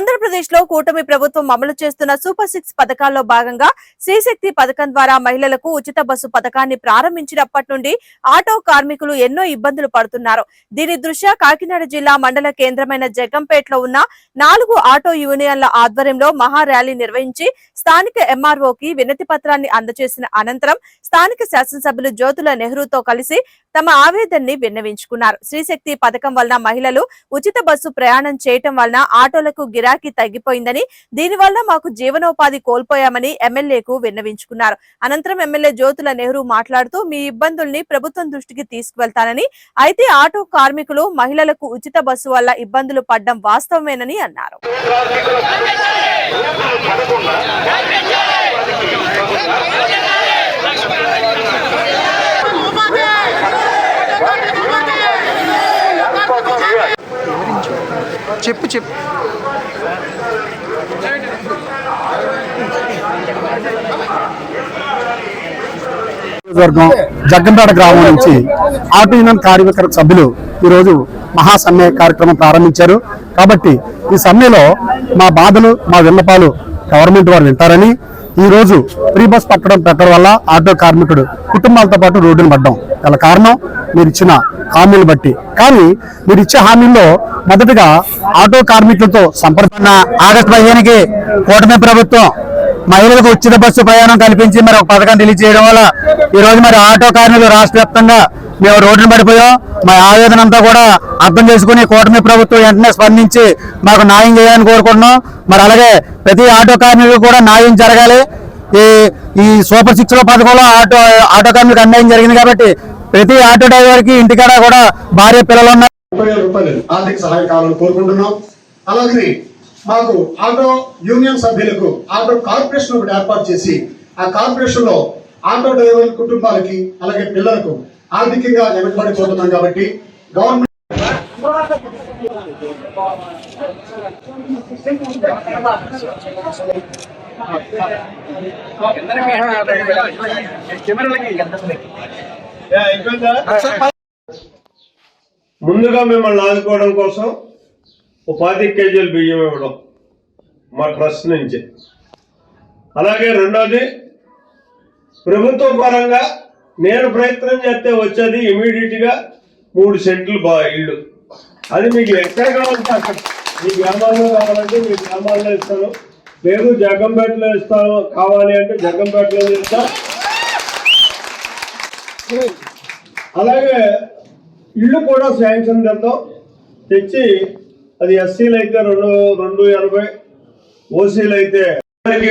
ఆంధ్రప్రదేశ్లో కూటమి ప్రభుత్వం అమలు చేస్తున్న సూపర్ సిక్స్ పథకాల్లో భాగంగా శ్రీశక్తి పథకం ద్వారా మహిళలకు ఉచిత బస్సు పథకాన్ని ప్రారంభించినప్పటి నుండి ఆటో కార్మికులు ఎన్నో ఇబ్బందులు పడుతున్నారు. దీని దృష్ట్యా కాకినాడ జిల్లా మండల కేంద్రమైన జగ్గంపేటలో ఉన్న నాలుగు ఆటో యూనియన్ల ఆధ్వర్యంలో మహా ర్యాలీ నిర్వహించి స్థానిక ఎంఆర్ఓకి వినతి పత్రాన్ని అందజేసిన అనంతరం స్థానిక శాసనసభ్యులు జ్యోతుల నెహ్రూతో కలిసి తమ ఆవేదనని విన్నవించుకున్నారు. శ్రీశక్తి పథకం వలన మహిళలు ఉచిత బస్సు ప్రయాణం చేయటం వలన ఆటోలకు గిరాకీ తగ్గిపోయిందని దీనివల్ల మాకు జీవనోపాధి కోల్పోయామని ఎమ్మెల్యేకు విన్నవించుకున్నారు. అనంతరం ఎమ్మెల్యే జ్యోతుల నెహ్రూ మాట్లాడుతూ మీ ఇబ్బందుల్ని ప్రభుత్వం దృష్టికి తీసుకువెళ్తానని అయితే ఆటో కార్మికులు మహిళలకు ఉచిత బస్సు వల్ల ఇబ్బందులు పడ్డం వాస్తవమేనని అన్నారు. చెప్పు చెప్పు. నియోజకవర్గం జగ్గంపేట గ్రామం నుంచి ఆటో యూనియన్ కార్మిక సభ్యులు ఈరోజు మహాసమ్మె కార్యక్రమం ప్రారంభించారు. కాబట్టి ఈ సమ్మెలో మా బాధలు మా విన్నపాలు గవర్నమెంట్ వారు వింటారని ఈ రోజు ఫ్రీ బస్ పట్టడం పెట్టడం వల్ల ఆటో కార్మికుడు కుటుంబాలతో పాటు రోడ్డును పడ్డం గల కారణం మీరు ఇచ్చిన హామీలు బట్టి. కానీ మీరు ఇచ్చే హామీల్లో మొదటగా ఆటో కార్మికులతో సంప్రదించిన ఆగస్టు పదిహేనుకి కూటమి ప్రభుత్వం మహిళలకు ఉచిత బస్సు ప్రయాణం కల్పించి మరి ఒక పథకం తెలియజేయడం వల్ల ఈ రోజు మరి ఆటో కార్మికులు రాష్ట్ర వ్యాప్తంగా మేము రోడ్డున పడిపోయాం. మా ఆవేదన అంతా కూడా అర్థం చేసుకుని కూటమి ప్రభుత్వం వెంటనే స్పందించి మాకు న్యాయం చేయాలని కోరుకుంటున్నాం. మరి అలాగే ప్రతి ఆటో కార్మికులకు కూడా న్యాయం జరగాలి. ఈ ఈ సూపర్ సిక్స్లో పథకంలో ఆటో ఆటో కార్మికులకు అన్యాయం జరిగింది కాబట్టి ప్రతి ఆటో డ్రైవర్కి ఇంటికాడ కూడా భార్య పిల్లలు ఉన్నారు. ముప్పై వేల రూపాయలు ఆర్థిక సహాయం కావాలని కోరుకుంటున్నాం. అలాగే మాకు ఆటో యూనియన్ సభ్యులకు ఆటో కార్పొరేషన్ ఒకటి ఏర్పాటు చేసి ఆ కార్పొరేషన్లో ఆటో డ్రైవర్ల కుటుంబాలకి అలాగే పిల్లలకు ఆర్థికంగా వెనకబడిపోతున్నాం కాబట్టి గవర్నమెంట్ ముందుగా మిమ్మల్ని ఆదుకోవడం కోసం ఒక పాతి కేజీలు బియ్యం ఇవ్వడం మా ట్రస్ట్ నుంచి. అలాగే రెండోది ప్రభుత్వ పరంగా నేను ప్రయత్నం చేస్తే వచ్చేది ఇమీడియట్గా మూడు సెంట్లు బా ఇల్లు. అది మీకు ఎక్కడ కావాలంటే అక్కడ. మీ గ్రామాల్లో కావాలంటే మీ గ్రామాల్లో ఇస్తాను. లేదు జగ్గంపేటలో ఇస్తాను. కావాలి అంటే జగ్గంపేటలో ఇస్తాను అలాగే ఇల్లు కూడా శాంక్షన్ చేద్దాం తెచ్చి అది ఎస్సీలు అయితే రెండు రెండు ఎనభై ఓసీలు అయితే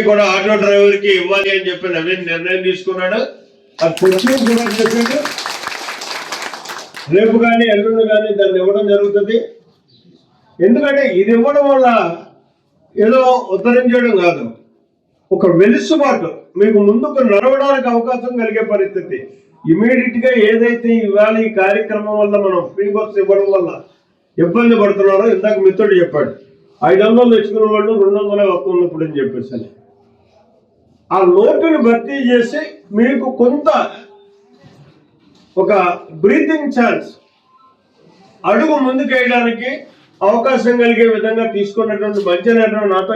కూడా ఆటో డ్రైవర్కి ఇవ్వాలి అని చెప్పి నవీన్ నిర్ణయం తీసుకున్నాడు. అది తెచ్చి కూడా చెప్పిండు. రేపు కానీ ఎల్లుండి కానీ దాన్ని ఇవ్వడం జరుగుతుంది. ఎందుకంటే ఇది ఇవ్వడం వల్ల ఏదో ఉద్ధరించడం కాదు. ఒక వెలుసుబాటు మీకు ముందుకు నడవడానికి అవకాశం కలిగే పరిస్థితి. ఇమీడియట్గా ఏదైతే ఇవాళ ఈ కార్యక్రమం వల్ల మనం ఫ్రీ బస్ ఇవ్వడం వల్ల ఇబ్బంది పడుతున్నారో ఇందాక మిత్రుడు చెప్పాడు ఐదు వందలు తెచ్చుకున్న వాళ్ళు రెండు వందలే వస్తుంది ఇప్పుడు అని చెప్పేసి అని. ఆ లోటుని భర్తీ చేసి మీకు కొంత ఒక బ్రీతింగ్ ఛాన్స్ అడుగు ముందుకేయడానికి అవకాశం కలిగే విధంగా తీసుకున్నటువంటి మంచి నాతో